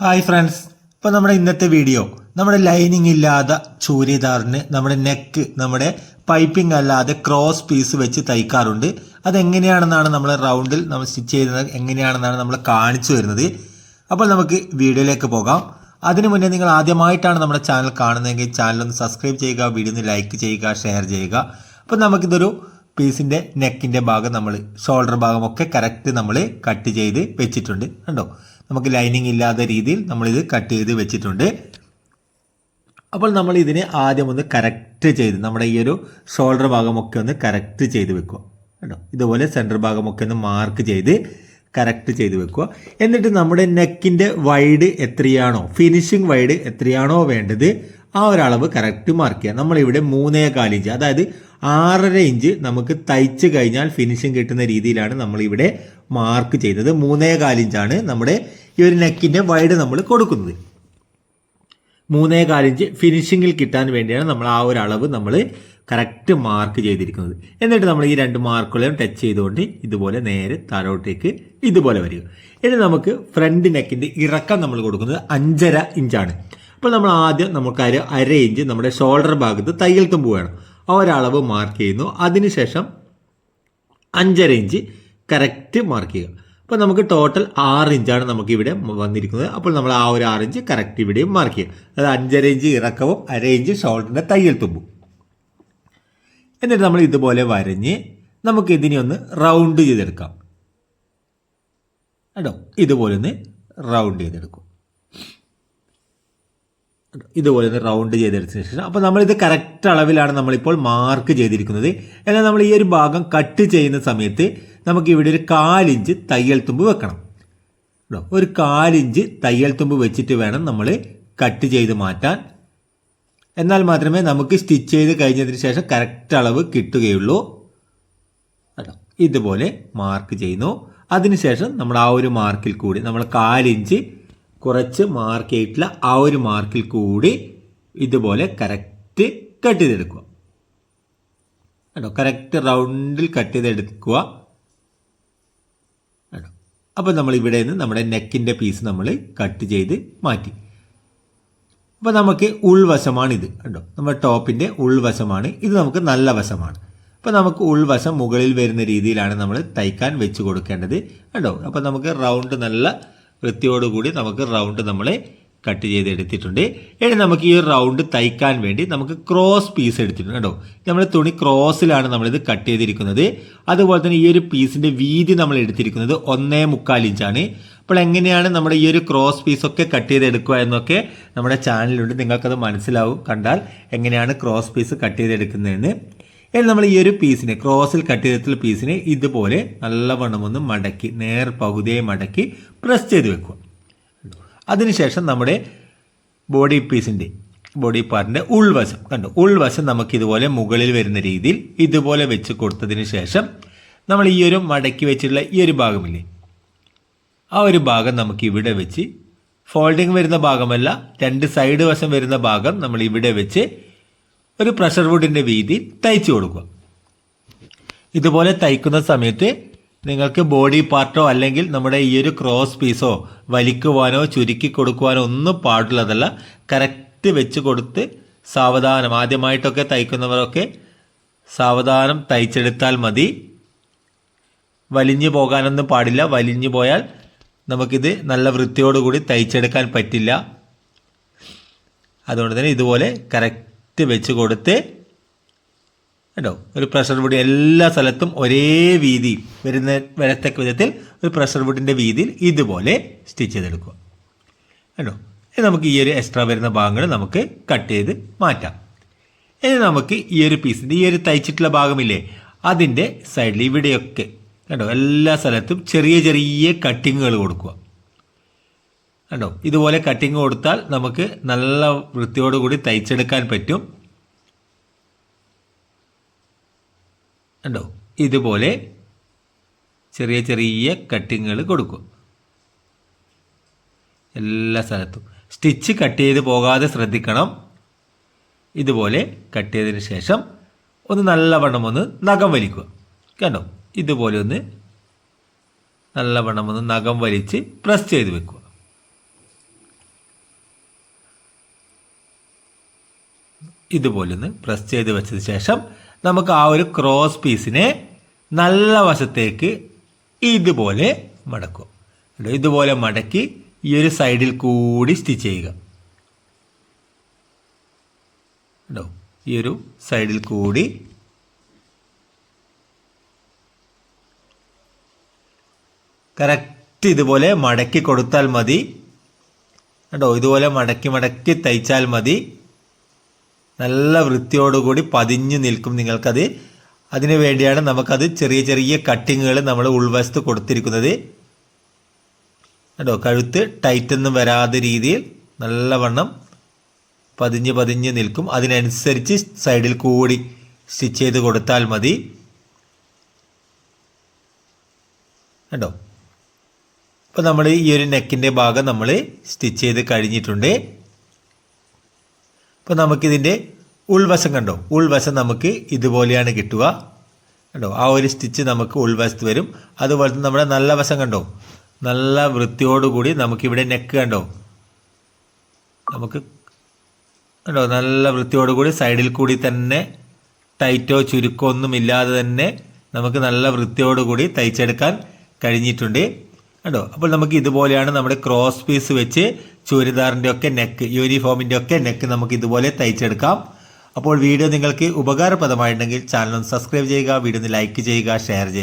Hi friends ഇപ്പോൾ നമ്മുടെ ഇന്നത്തെ വീഡിയോ നമ്മുടെ ലൈനിങ് ഇല്ലാതെ ചൂരിദാറിന് നമ്മുടെ നെക്ക് നമ്മുടെ പൈപ്പിംഗ് അല്ലാതെ ക്രോസ് പീസ് വെച്ച് തയ്ക്കാറുണ്ട്. അതെങ്ങനെയാണെന്നാണ് നമ്മൾ റൗണ്ടിൽ നമ്മൾ സ്റ്റിച്ച് ചെയ്യുന്നത് എങ്ങനെയാണെന്നാണ് നമ്മൾ കാണിച്ചു വരുന്നത് അപ്പോൾ നമുക്ക് വീഡിയോയിലേക്ക് പോകാം. അതിനു മുന്നേ നിങ്ങൾ ആദ്യമായിട്ടാണ് നമ്മുടെ ചാനൽ കാണുന്നതെങ്കിൽ ചാനൽ ഒന്ന് സബ്സ്ക്രൈബ് ചെയ്യുക വീഡിയോ ഒന്ന് ലൈക്ക് ചെയ്യുക ഷെയർ ചെയ്യുക. അപ്പോൾ നമുക്കിതൊരു പീസിന്റെ നെക്കിന്റെ ഭാഗം നമ്മൾ ഷോൾഡർ ഭാഗമൊക്കെ കറക്റ്റ് നമ്മൾ കട്ട് ചെയ്ത് വെച്ചിട്ടുണ്ട്. കണ്ടോ? നമുക്ക് ലൈനിങ് ഇല്ലാത്ത രീതിയിൽ നമ്മളിത് കട്ട് ചെയ്ത് വെച്ചിട്ടുണ്ട്. അപ്പോൾ നമ്മൾ ഇതിനെ ആദ്യം ഒന്ന് കറക്റ്റ് ചെയ്ത് നമ്മുടെ ഈ ഒരു ഷോൾഡർ ഭാഗമൊക്കെ ഒന്ന് കറക്റ്റ് ചെയ്ത് വെക്കുക. കേട്ടോ? ഇതുപോലെ സെന്റർ ഭാഗമൊക്കെ ഒന്ന് മാർക്ക് ചെയ്ത് കറക്റ്റ് ചെയ്ത് വെക്കുക. എന്നിട്ട് നമ്മുടെ നെക്കിന്റെ വൈഡ് എത്രയാണോ ഫിനിഷിംഗ് വൈഡ് എത്രയാണോ വേണ്ടത് ആ ഒരളവ് കറക്റ്റ് മാർക്ക് ചെയ്യുക. നമ്മളിവിടെ മൂന്നേ കാലിഞ്ച് അതായത് ആറര ഇഞ്ച് നമുക്ക് തയ്ച്ച് കഴിഞ്ഞാൽ ഫിനിഷിംഗ് കിട്ടുന്ന രീതിയിലാണ് നമ്മളിവിടെ മാർക്ക് ചെയ്തത് മൂന്നേ കാലിഞ്ചാണ് നമ്മുടെ ഈ ഒരു നെക്കിന്റെ വൈഡ് നമ്മൾ കൊടുക്കുന്നത്. മൂന്നേ കാലിഞ്ച് ഫിനിഷിങ്ങിൽ കിട്ടാൻ വേണ്ടിയാണ് നമ്മൾ ആ ഒരു അളവ് നമ്മൾ കറക്റ്റ് മാർക്ക് ചെയ്തിരിക്കുന്നത്. എന്നിട്ട് നമ്മൾ ഈ രണ്ട് മാർക്കുകളെയും ടച്ച് ചെയ്തുകൊണ്ട് ഇതുപോലെ നേരെ താഴോട്ടേക്ക് ഇതുപോലെ വരിക. ഇനി നമുക്ക് ഫ്രണ്ട് നെക്കിന്റെ ഇറക്കം നമ്മൾ കൊടുക്കുന്നത് അഞ്ചര ഇഞ്ചാണ്. അപ്പോൾ നമ്മൾ ആദ്യം നമുക്ക് അര അര ഇഞ്ച് നമ്മുടെ ഷോൾഡർ ഭാഗത്ത് തയ്യൽ തുമ്പ് വേണം. ആ ഒരളവ് മാർക്ക് ചെയ്യുന്നു. അതിനുശേഷം അഞ്ചര ഇഞ്ച് കറക്റ്റ് മാർക്ക് ചെയ്യുക. അപ്പോൾ നമുക്ക് ടോട്ടൽ ആറ് ഇഞ്ചാണ് നമുക്ക് ഇവിടെ വന്നിരിക്കുന്നത്. അപ്പോൾ നമ്മൾ ആ ഒരു ആറ് ഇഞ്ച് കറക്റ്റ് ഇവിടെയും മാർക്ക് ചെയ്യുക. അതായത് അഞ്ചര ഇഞ്ച് ഇറക്കവും അര ഇഞ്ച് ഷോൾഡറിന്റെ തയ്യൽ തുമ്പും. എന്നിട്ട് നമ്മൾ ഇതുപോലെ വരഞ്ഞ് നമുക്ക് ഇതിനെ ഒന്ന് റൗണ്ട് ചെയ്തെടുക്കാം. കേട്ടോ? ഇതുപോലെ ഒന്ന് റൗണ്ട് ചെയ്തെടുക്കും. ഇതുപോലെ ഒന്ന് റൗണ്ട് ചെയ്തെടുത്തതിന് ശേഷം അപ്പോൾ നമ്മളിത് കറക്റ്റ് അളവിലാണ് നമ്മളിപ്പോൾ മാർക്ക് ചെയ്തിരിക്കുന്നത്. എന്നാൽ നമ്മൾ ഈ ഒരു ഭാഗം കട്ട് ചെയ്യുന്ന സമയത്ത് നമുക്ക് ഇവിടെ ഒരു കാലിഞ്ച് തയ്യൽ തുമ്പ് വെക്കണം. കേട്ടോ ഒരു കാലിഞ്ച് തയ്യൽ തുമ്പ് വെച്ചിട്ട് വേണം നമ്മൾ കട്ട് ചെയ്ത് മാറ്റാൻ. എന്നാൽ മാത്രമേ നമുക്ക് സ്റ്റിച്ച് ചെയ്ത് കഴിഞ്ഞതിന് ശേഷം കറക്റ്റ് അളവ് കിട്ടുകയുള്ളൂ. കേട്ടോ ഇതുപോലെ മാർക്ക് ചെയ്യുന്നു. അതിനുശേഷം നമ്മൾ ആ ഒരു മാർക്കിൽ കൂടി നമ്മൾ കാലിഞ്ച് കുറച്ച് മാർക്ക് ചെയ്തിട്ടുള്ള ആ ഒരു മാർക്കിൽ കൂടി ഇതുപോലെ കറക്റ്റ് കട്ട് ചെയ്തെടുക്കുക. കേട്ടോ കറക്റ്റ് റൗണ്ടിൽ കട്ട് ചെയ്തെടുക്കുക. അപ്പോൾ നമ്മൾ ഇവിടെ നിന്ന് നമ്മുടെ നെക്കിന്റെ പീസ് നമ്മൾ കട്ട് ചെയ്ത് മാറ്റി. അപ്പോൾ നമുക്ക് ഉൾവശമാണിത് കണ്ടോ? നമ്മുടെ ടോപ്പിന്റെ ഉൾവശമാണ്. ഇത് നമുക്ക് നല്ല വശമാണ്. അപ്പോൾ നമുക്ക് ഉൾവശം മുകളിൽ വരുന്ന രീതിയിലാണ് നമ്മൾ തയ്ക്കാൻ വെച്ച് കൊടുക്കേണ്ടത്. കണ്ടോ? അപ്പോൾ നമുക്ക് റൗണ്ട് നല്ല വൃത്തിയോടുകൂടി നമുക്ക് റൗണ്ട് നമ്മൾ കട്ട് ചെയ്ത് എടുത്തിട്ടുണ്ട് ഇനി നമുക്ക് ഈ റൗണ്ട് തയ്ക്കാൻ വേണ്ടി നമുക്ക് ക്രോസ് പീസ് എടുത്തിട്ടുണ്ട് കേട്ടോ. നമ്മൾ തുണി ക്രോസിലാണ് നമ്മളിത് കട്ട് ചെയ്തിരിക്കുന്നത്. അതുപോലെ തന്നെ ഈ ഒരു പീസിന്റെ വീതി നമ്മൾ എടുത്തിരിക്കുന്നത് ഒന്നേ മുക്കാൽ ഇഞ്ചാണ് അപ്പോൾ എങ്ങനെയാണ് നമ്മുടെ ഈ ഒരു ക്രോസ് പീസൊക്കെ കട്ട് ചെയ്തെടുക്കുക എന്നൊക്കെ നമ്മുടെ ചാനലിലുണ്ട് നിങ്ങൾക്കത് മനസ്സിലാവും കണ്ടാൽ എങ്ങനെയാണ് ക്രോസ് പീസ് കട്ട് ചെയ്തെടുക്കുന്നതെന്ന്. ഇനി നമ്മൾ ഈ ഒരു പീസിനെ ക്രോസിൽ കട്ട് ചെയ്തിട്ടുള്ള പീസിനെ ഇതുപോലെ നല്ലവണ്ണം ഒന്ന് മടക്കി നേർ പകുതിയെ മടക്കി പ്രസ് ചെയ്ത് വെക്കുക. അതിനുശേഷം നമ്മുടെ ബോഡി പീസിന്റെ ബോഡി പാർട്ടിന്റെ ഉൾവശം. കണ്ടു? ഉൾവശം നമുക്ക് ഇതുപോലെ മുകളിൽ വരുന്ന രീതിയിൽ ഇതുപോലെ വെച്ച് കൊടുത്തതിന് ശേഷം നമ്മൾ ഈ ഒരു മടക്കി വെച്ചിട്ടുള്ള ഈ ഒരു ഭാഗമില്ലേ? ആ ഒരു ഭാഗം നമുക്ക് ഇവിടെ വെച്ച് ഫോൾഡിങ് വരുന്ന ഭാഗമല്ല രണ്ട് സൈഡ് വശം വരുന്ന ഭാഗം നമ്മൾ ഇവിടെ വെച്ച് ഒരു പ്രഷർ വുഡിന്റെ വീതി തയ്ച്ചു കൊടുക്കുക. ഇതുപോലെ തയ്ക്കുന്ന സമയത്ത് നിങ്ങൾക്ക് ബോഡി പാർട്ടോ അല്ലെങ്കിൽ നമ്മുടെ ഈ ഒരു ക്രോസ് പീസോ വലിക്കുവാനോ ചുരുക്കി കൊടുക്കുവാനോ ഒന്നും പാടുള്ളതല്ല. കറക്റ്റ് വെച്ച് കൊടുത്ത് സാവധാനം. ആദ്യമായിട്ടൊക്കെ തയ്ക്കുന്നവരൊക്കെ സാവധാനം തയ്ച്ചെടുത്താൽ മതി. വലിഞ്ഞു പോകാനൊന്നും പാടില്ല. വലിഞ്ഞു പോയാൽ നമുക്കിത് നല്ല വൃത്തിയോടുകൂടി തയ്ച്ചെടുക്കാൻ പറ്റില്ല. അതുകൊണ്ട് തന്നെ ഇതുപോലെ കറക്റ്റ് വെച്ച് കൊടുത്ത് കേട്ടോ ഒരു പ്രഷർ കൂടി എല്ലാ സ്ഥലത്തും ഒരേ വീതി വരുന്ന വരത്തക്ക വിധത്തിൽ ഒരു പ്രഷർ വുഡിന്റെ വീതിയിൽ ഇതുപോലെ സ്റ്റിച്ച് ചെയ്തെടുക്കുക. കേട്ടോ ഇനി നമുക്ക് ഈ ഒരു എക്സ്ട്രാ വരുന്ന ഭാഗങ്ങൾ നമുക്ക് കട്ട് ചെയ്ത് മാറ്റാം. ഇനി നമുക്ക് ഈ ഒരു പീസിന്റെ ഈ ഒരു തയ്ച്ചിട്ടുള്ള ഭാഗമില്ലേ? അതിന്റെ സൈഡിൽ ഇവിടെയൊക്കെ കണ്ടോ? എല്ലാ സ്ഥലത്തും ചെറിയ ചെറിയ കട്ടിങ്ങുകൾ കൊടുക്കുക. കണ്ടോ? ഇതുപോലെ കട്ടിങ് കൊടുത്താൽ നമുക്ക് നല്ല വൃത്തിയോടുകൂടി തയ്ച്ചെടുക്കാൻ പറ്റും. കണ്ടോ? ഇതുപോലെ ചെറിയ ചെറിയ കട്ടിങ്ങുകൾ കൊടുക്കും. എല്ലാ സ്ഥലത്തും. സ്റ്റിച്ച് കട്ട് ചെയ്ത് പോകാതെ ശ്രദ്ധിക്കണം. ഇതുപോലെ കട്ട് ചെയ്തതിന് ശേഷം ഒന്ന് നല്ലവണ്ണം ഒന്ന് നഖം വലിക്കുക. കണ്ടോ? ഇതുപോലെ ഒന്ന് നല്ലവണ്ണം ഒന്ന് നഖം വലിച്ച് പ്രസ് ചെയ്ത് വെക്കുക. ഇതുപോലെ ഒന്ന് പ്രസ് ചെയ്ത് വെച്ചതിന് ശേഷം നമുക്ക് ആ ഒരു ക്രോസ് പീസിനെ നല്ല വശത്തേക്ക് ഇതുപോലെ മടക്കും? ഇതുപോലെ മടക്കി ഈ ഒരു സൈഡിൽ കൂടി സ്റ്റിച്ച് ചെയ്യുക. കേട്ടോ ഈ ഒരു സൈഡിൽ കൂടി കറക്റ്റ് ഇതുപോലെ മടക്കി കൊടുത്താൽ മതി. കേട്ടോ ഇതുപോലെ മടക്കി മടക്കി തയ്ച്ചാൽ മതി. നല്ല വൃത്തിയോടുകൂടി പതിഞ്ഞു നിൽക്കും നിങ്ങൾക്കത്. അതിനു വേണ്ടിയാണ് നമുക്കത് ചെറിയ ചെറിയ കട്ടിങ്ങുകൾ നമ്മൾ ഉൾവശത്ത് കൊടുത്തിരിക്കുന്നത്. കേട്ടോ കഴുത്ത് ടൈറ്റൊന്നും വരാത്ത രീതിയിൽ നല്ലവണ്ണം പതിഞ്ഞ് പതിഞ്ഞ് നിൽക്കും. അതിനനുസരിച്ച് സൈഡിൽ കൂടി സ്റ്റിച്ച് ചെയ്ത് കൊടുത്താൽ മതി. കേട്ടോ അപ്പോൾ നമ്മൾ ഈ ഒരു നെക്കിന്റെ ഭാഗം നമ്മൾ സ്റ്റിച്ച് ചെയ്ത് കഴിഞ്ഞിട്ടുണ്ട്. അപ്പോൾ നമുക്കിതിന്റെ ഉൾവശം കണ്ടോ? ഉൾവശം നമുക്ക് ഇതുപോലെയാണ് കിട്ടുക. കണ്ടോ? ആ ഒരു സ്റ്റിച്ച് നമുക്ക് ഉൾവശത്ത് വരും. അതുപോലെ തന്നെ നമ്മുടെ നല്ല വശം കണ്ടോ? നല്ല വൃത്തിയോടുകൂടി നമുക്കിവിടെ നെക്ക് കണ്ടോ? നമുക്ക് കണ്ടോ? നല്ല വൃത്തിയോടുകൂടി സൈഡിൽ കൂടി തന്നെ ടൈറ്റോ ചുരുക്കോ ഒന്നും ഇല്ലാതെ തന്നെ നമുക്ക് നല്ല വൃത്തിയോടുകൂടി തയ്ച്ചെടുക്കാൻ കഴിഞ്ഞിട്ടുണ്ട്. കണ്ടോ? അപ്പോൾ നമുക്ക് ഇതുപോലെയാണ് നമ്മുടെ ക്രോസ് പീസ് വെച്ച് ചുരിദാറിന്റെ ഒക്കെ നെക്ക് യൂണിഫോമിന്റെ ഒക്കെ നെക്ക് നമുക്ക് ഇതുപോലെ തയ്ച്ചെടുക്കാം. അപ്പോൾ വീഡിയോ നിങ്ങൾക്ക് ഉപകാരപ്രദമായിട്ടുണ്ടെങ്കിൽ ചാനൽ ഒന്ന് സബ്സ്ക്രൈബ് ചെയ്യുക വീഡിയോ ഒന്ന് ലൈക്ക് ചെയ്യുക ഷെയർ ചെയ്യുക.